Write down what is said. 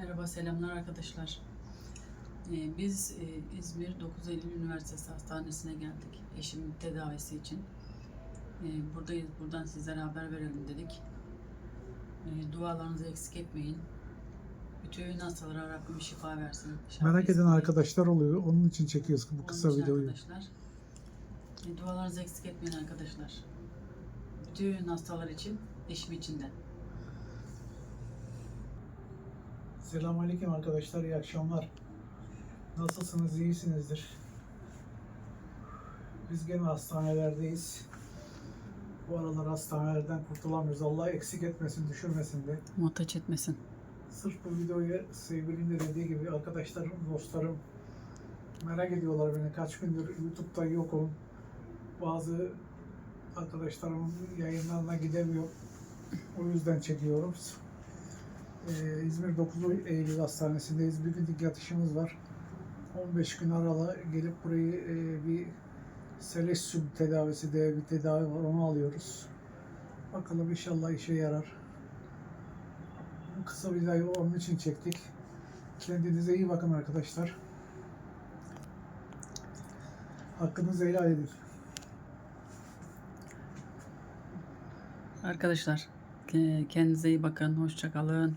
Merhaba, selamlar arkadaşlar. Ee, biz e, İzmir 9 Eylül Üniversitesi Hastanesi'ne geldik eşimin tedavisi için. Ee, buradayız, buradan sizlere haber verelim dedik. Ee, dualarınızı eksik etmeyin. Bütün hastalara Rabbim şifa versin. Şifa Merak eden arkadaşlar oluyor. Onun için çekiyoruz bu kısa videoyu. Arkadaşlar, e, dualarınızı eksik etmeyin arkadaşlar. Bütün hastalar için, eşim için de. Selamünaleyküm arkadaşlar. iyi akşamlar. Nasılsınız? İyisinizdir. Biz gene hastanelerdeyiz. Bu aralar hastanelerden kurtulamıyoruz. Allah eksik etmesin, düşürmesin de. Muhtaç etmesin. Sırf bu videoyu sevgilinin de dediği gibi arkadaşlarım, dostlarım merak ediyorlar beni. Kaç gündür YouTube'da yokum. Bazı arkadaşlarımın yayınlarına gidemiyor. O yüzden çekiyorum. Ee, İzmir 9 Eylül Hastanesi'ndeyiz. Bir günlük yatışımız var. 15 gün arala gelip burayı e, bir selesyum tedavisi diye bir tedavi var. Onu alıyoruz. Bakalım inşallah işe yarar. Kısa videoyu onun için çektik. Kendinize iyi bakın arkadaşlar. Hakkınızı helal edin. Arkadaşlar ke- kendinize iyi bakın. Hoşça kalın.